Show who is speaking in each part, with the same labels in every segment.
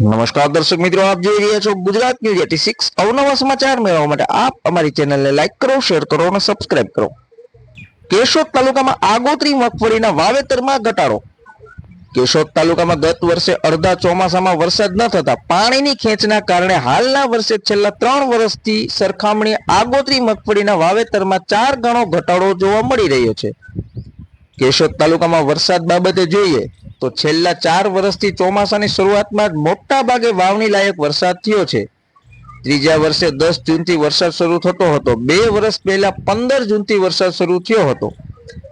Speaker 1: નમસ્કાર દર્શક મિત્રો, આપ જોઈ રહ્યા છો ગુજરાત ન્યૂઝ એટી સિક્સ અવનવા સમાચાર મેળવવા માટે આપ અમારી ચેનલને લાઈક કરો શેર કરો અને સબસ્ક્રાઇબ કરો. કેશોદ તાલુકામાં આગોતરી મગફળીના વાવેતરમાં ઘટાડો. કેશોદ તાલુકામાં ગત વર્ષે અડધા ચોમાસામાં વરસાદ ન થતા પાણીની ખેંચના કારણે હાલના વર્ષે છેલ્લા ત્રણ વર્ષથી સરખામણી આગોતરી મગફળીના વાવેતરમાં ચાર ગણો ઘટાડો જોવા મળી રહ્યો છે. કેશોદ તાલુકામાં વરસાદ બાબતે જોઈએ તો છેલ્લા ચાર વર્ષથી ચોમાસાની શરૂઆતમાં જ મોટા ભાગે વાવણી લાયક વરસાદ થયો છે. ત્રીજા વર્ષે દસ જૂનથી વરસાદ શરૂ થતો હતો. બે વર્ષ પહેલા પંદર જૂનથી વરસાદ શરૂ થયો હતો.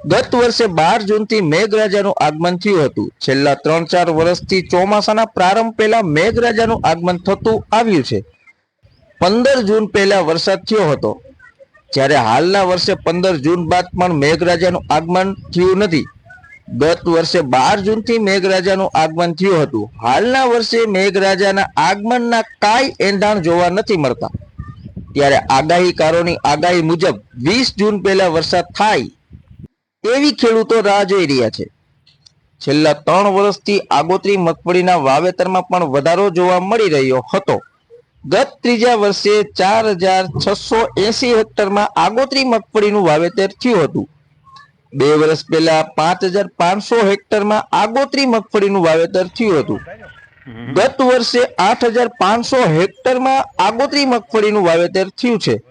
Speaker 1: ગત વર્ષે બાર જૂનથી મેઘરાજાનું આગમન થયું હતું. છેલ્લા ત્રણ ચાર વર્ષથી ચોમાસાના પ્રારંભ પહેલા મેઘરાજાનું આગમન થતું આવ્યું છે. પંદર જૂન પહેલા વરસાદ થયો હતો. જ્યારે હાલના વર્ષે પંદર જૂન બાદ પણ મેઘરાજાનું આગમન થયું નથી. ગત વર્ષે બાર જૂનથી મેઘરાજાનું આગમન થયું હતું. હાલના વર્ષે મેઘરાજાના આગમનના કાંઈ એંધાણ જોવા નથી મળતા. ત્યારે આગાહીકારોની આગાહી મુજબ વીસ જૂન પહેલા વરસાદ થાય એવી ખેડૂતો રાહ જોઈ રહ્યા છે. છેલ્લા ત્રણ વર્ષથી આગોતરી મગફળીના વાવેતરમાં પણ વધારો જોવા મળી રહ્યો હતો. ગત ત્રીજા વર્ષે ચાર હજાર છસો એસી હેક્ટરમાં આગોતરી મગફળીનું વાવેતર થયું હતું. બે વર્ષ પહેલા પાંચ હજાર પાંચસો હેક્ટરમાં આગોતરી મગફળીનું વાવેતર થયું હતું. ગત વર્ષે આઠ હજાર પાંચસો હેક્ટરમાં આગોતરી મગફળીનું વાવેતર થયું છે.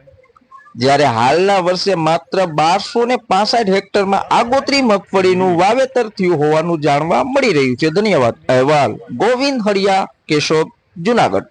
Speaker 1: જ્યારે હાલના વર્ષે માત્ર બારસો ને પાસઠ હેક્ટરમાં આગોતરી મગફળીનું વાવેતર થયું હોવાનું જાણવા મળી રહ્યું છે. ધન્યવાદ. અહેવાલ ગોવિંદ હળિયા કેશોદ જુનાગઢ.